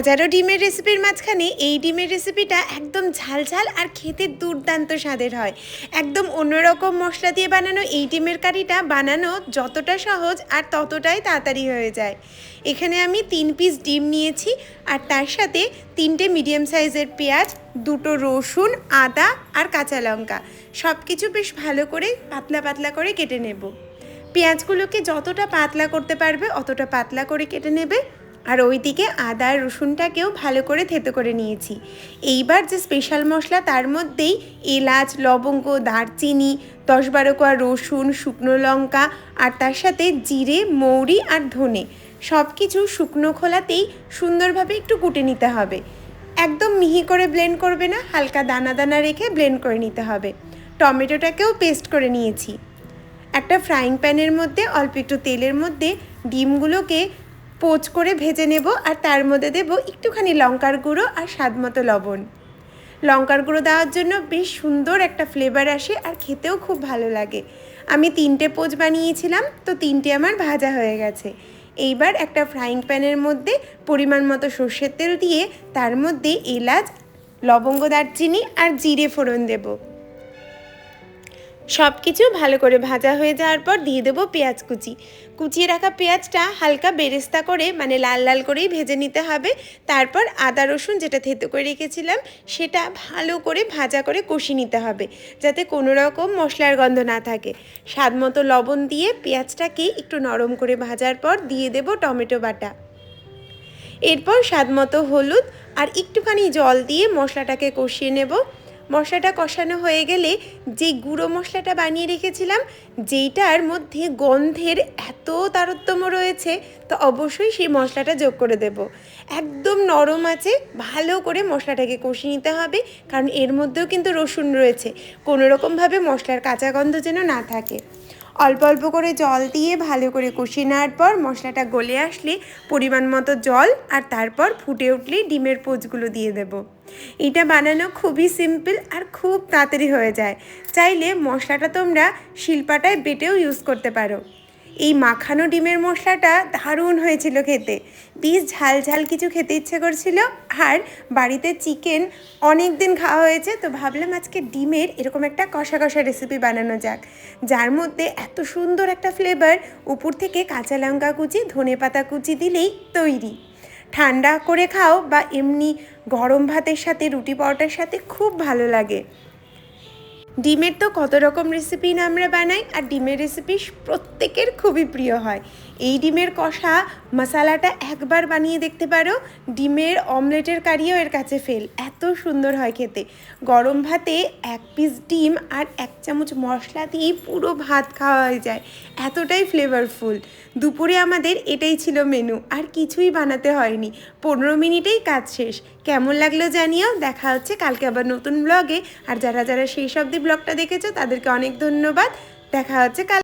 হাজারো ডিমের রেসিপির মাঝখানে এই ডিমের রেসিপিটা একদম ঝাল ঝাল আর খেতে দুর্দান্ত স্বাদের হয়। একদম অন্যরকম মশলা দিয়ে বানানো এই ডিমের কারিটা বানানো যতটা সহজ আর ততটাই তাড়াতাড়ি হয়ে যায়। এখানে আমি তিন পিস ডিম নিয়েছি আর তার সাথে তিনটে মিডিয়াম সাইজের পেঁয়াজ, দুটো রসুন, আদা আর কাঁচা লঙ্কা। সব কিছু বেশ ভালো করে পাতলা পাতলা করে কেটে নেব। পেঁয়াজগুলোকে যতটা পাতলা করতে পারবে অতটা পাতলা করে কেটে নেবে। আর ওইদিকে আদা আর রসুনটাকেও ভালো করে থেতো করে নিয়েছি। এইবার যে স্পেশাল মশলা তার মধ্যেই এলাচ, লবঙ্গ, দারচিনি, দশ বারো কোয়া রসুন, শুকনো লঙ্কা আর তার সাথে জিরে, মৌরি আর ধনে। সব কিছু শুকনো খোলাতেই সুন্দরভাবে একটু কুটে নিতে হবে। একদম মিহি করে ব্লেন্ড করবে না, হালকা দানা দানা রেখে ব্লেন্ড করে নিতে হবে। টমেটোটাকেও পেস্ট করে নিয়েছি। একটা ফ্রাইং প্যানের মধ্যে অল্প একটু তেলের মধ্যে ডিমগুলোকে পোচ করে ভেজে নেব আর তার মধ্যে দেব একটুখানি লঙ্কার গুঁড়ো আর স্বাদ মতো লবণ। লঙ্কার গুঁড়ো দেওয়ার জন্য বেশ সুন্দর একটা ফ্লেভার আসে আর খেতেও খুব ভালো লাগে। আমি তিনটে পোচ বানিয়েছিলাম, তো তিনটে আমার ভাজা হয়ে গেছে। এইবার একটা ফ্রাইং প্যানের মধ্যে পরিমাণ মতো সর্ষের তেল দিয়ে তার মধ্যে এলাচ, লবঙ্গ, দারচিনি আর জিরে ফোড়ন দেবো। সব কিছু ভালো করে ভাজা হয়ে যাওয়ার পর দিয়ে দেবো পেঁয়াজ কুচি। কুচিয়ে রাখা পেঁয়াজটা হালকা বেরেস্তা করে মানে লাল লাল করেই ভেজে নিতে হবে। তারপর আদা, রসুন যেটা থেতো করে রেখেছিলাম, সেটা ভালো করে ভাজা করে কষি নিতে হবে, যাতে কোনো রকম মশলার গন্ধ না থাকে। স্বাদ মতো লবণ দিয়ে পেঁয়াজটাকে একটু নরম করে ভাজার পর দিয়ে দেবো টমেটো বাটা। এরপর স্বাদ মতো হলুদ আর একটুখানি জল দিয়ে মশলাটাকে কষিয়ে নেব। মশলাটা কষানো হয়ে গেলে যে গুঁড়ো মশলাটা বানিয়ে রেখেছিলাম, যেইটার মধ্যে গন্ধের এত তারতম্য রয়েছে, তো অবশ্যই সেই মশলাটা যোগ করে দেব। একদম নরম আছে, ভালো করে মশলাটাকে কষিয়ে নিতে হবে, কারণ এর মধ্যেও কিন্তু রসুন রয়েছে। কোনো রকমভাবে মশলার কাঁচা গন্ধ যেন না থাকে। অল্প অল্প করে জল দিয়ে ভালো করে কষিয়ে নেওয়ার পর মশলাটা গলে আসলে পরিমাণ মতো জল আর তারপর ফুটে উঠলে ডিমের পোচগুলো দিয়ে দেব। এটা বানানো খুবই সিম্পল আর খুব তাড়াতাড়ি হয়ে যায়। চাইলে মশলাটা তোমরা শিল্পাটায় বেটেও ইউজ করতে পারো। এই মাখানো ডিমের মশলাটা দারুণ হয়েছিল খেতে। বেশ ঝাল ঝাল কিছু খেতে ইচ্ছে করছিল। আর বাড়িতে চিকেন অনেক দিন খাওয়া হয়েছে, তো ভাবলাম আজকে ডিমের এরকম একটা কষা কষা রেসিপি বানানো যাক। যার মধ্যে এত সুন্দর একটা ফ্লেভার উপর থেকে কাঁচা লঙ্কা কুচি ধনে পাতা কুচি দিলেই তৈরি। ঠান্ডা করে খাও বা এমনি গরম ভাতের সাথে রুটি পরোটার সাথে খুব ভালো লাগে। ডিমের তো কত রকম রেসিপি না আমরা বানাই, আর ডিমের রেসিপি প্রত্যেকের খুবই প্রিয় হয়। এই ডিমের কষা, মশালাটা একবার বানিয়ে দেখতে পারো, ডিমের অমলেটের কারিও এর কাছে ফেল এত সুন্দর হয় খেতে। গরম ভাতে এক পিস ডিম আর এক চামচ মশলা দিয়েই পুরো ভাত খাওয়া হয়ে যায়। এতটাই ফ্লেভারফুল দুপুরে আমাদের এটাই ছিল মেনু আর কিছুই বানাতে হয়নি। পনেরো মিনিটেই কাজ শেষ। কেমন লাগল জানিও। দেখা হচ্ছে কালকে আবার নতুন ব্লগে আর যারা যারা সেই সব দিয়ে ব্লগটা দেখেছ, তাদেরকে অনেক ধন্যবাদ। দেখা হচ্ছে কাল